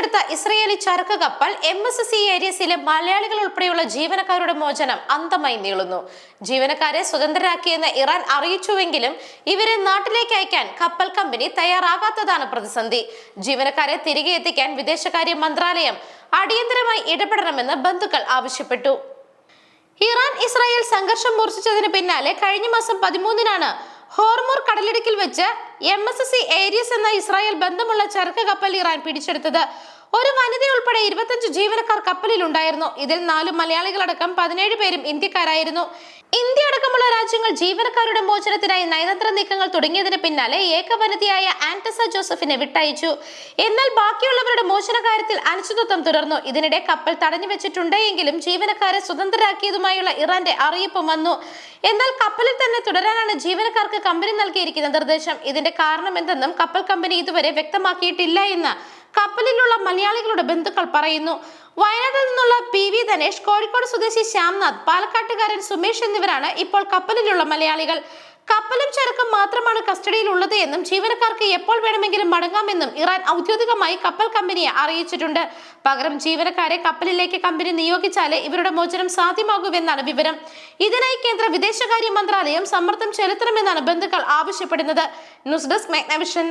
പിടിച്ചെടുത്ത ഇസ്രയേലി ചരക്ക് കപ്പൽ എം എസ് സി ഏരിയസിലെ മലയാളികൾ ഉൾപ്പെടെയുള്ള ജീവനക്കാരുടെ മോചനം അന്തമായി നീളുന്നു. ജീവനക്കാരെ സ്വതന്ത്രരാക്കിയെന്ന് ഇറാൻ അറിയിച്ചുവെങ്കിലും ഇവരെ നാട്ടിലേക്ക് അയക്കാൻ കപ്പൽ കമ്പനി തയ്യാറാകാത്തതാണ് പ്രതിസന്ധി. ജീവനക്കാരെ തിരികെ എത്തിക്കാൻ വിദേശകാര്യ മന്ത്രാലയം അടിയന്തരമായി ഇടപെടണമെന്ന് ബന്ധുക്കൾ ആവശ്യപ്പെട്ടു. ഇറാൻ ഇസ്രായേൽ സംഘർഷം മൂർച്ഛിച്ചതിന് പിന്നാലെ കഴിഞ്ഞ മാസം പതിമൂന്നിനാണ് ഹോർമൂർ കടലിടുക്കിൽ വെച്ച് M S S C Aries എന്ന ഇസ്രായേൽ ബന്ധമുള്ള ചരക്ക് കപ്പൽ ഇറാൻ പിടിച്ചെടുത്തത്. ഒരു വനിത ഉൾപ്പെടെ ഇരുപത്തഞ്ച് ജീവനക്കാർ കപ്പലിൽ ഉണ്ടായിരുന്നു ഇതിൽ നാല് മലയാളികളടക്കം പതിനേഴ് പേരും ഇന്ത്യക്കാരായിരുന്നു. ഇന്ത്യ അടക്കമുള്ള രാജ്യങ്ങൾ ജീവനക്കാരുടെ മോചനത്തിനായി നയതന്ത്ര നീക്കങ്ങൾ തുടങ്ങിയതിന് പിന്നാലെ ഏകവനിതയായ ആന്റസ ജോസഫിനെ വിട്ടയച്ചു. എന്നാൽ ബാക്കിയുള്ളവരുടെ മോചന കാര്യത്തിൽ അനിശ്ചിതത്വം തുടർന്നു. ഇതിനിടെ കപ്പൽ തടഞ്ഞു വെച്ചിട്ടുണ്ടെങ്കിലും ജീവനക്കാരെ സ്വതന്ത്രരാക്കിയതുമായുള്ള ഇറാന്റെ അറിയിപ്പ് വന്നു. എന്നാൽ കപ്പലിൽ തന്നെ തുടരാനാണ് ജീവനക്കാർക്ക് കമ്പനി നൽകിയിരിക്കുന്ന നിർദ്ദേശം. ഇതിന്റെ കാരണം എന്തെന്നും കപ്പൽ കമ്പനി ഇതുവരെ വ്യക്തമാക്കിയിട്ടില്ല എന്ന് കപ്പലിലുള്ള മലയാളികളുടെ ബന്ധുക്കൾ പറയുന്നു. വയനാട്ടിൽ നിന്നുള്ള പി വി ധനേഷ് കോഴിക്കോട് സ്വദേശി ശ്യാംനാഥ് പാലക്കാട്ടുകാരൻ സുമേഷ് എന്നിവരാണ് ഇപ്പോൾ കപ്പലിലുള്ള മലയാളികൾ. കപ്പലും ചരക്കും മാത്രമാണ് കസ്റ്റഡിയിൽ ഉള്ളത് എന്നും ജീവനക്കാർക്ക് എപ്പോൾ വേണമെങ്കിലും മടങ്ങാമെന്നും ഇറാൻ ഔദ്യോഗികമായി കപ്പൽ കമ്പനിയെ അറിയിച്ചിട്ടുണ്ട്. പകരം ജീവനക്കാരെ കപ്പലിലേക്ക് കമ്പനി നിയോഗിച്ചാലേ ഇവരുടെ മോചനം സാധ്യമാകൂവെന്നാണ് വിവരം. ഇതിനായി കേന്ദ്ര വിദേശകാര്യ മന്ത്രാലയം സമ്മർദ്ദം ചെലുത്തണമെന്നാണ് ബന്ധുക്കൾ ആവശ്യപ്പെടുന്നത്. News desk Magnavision.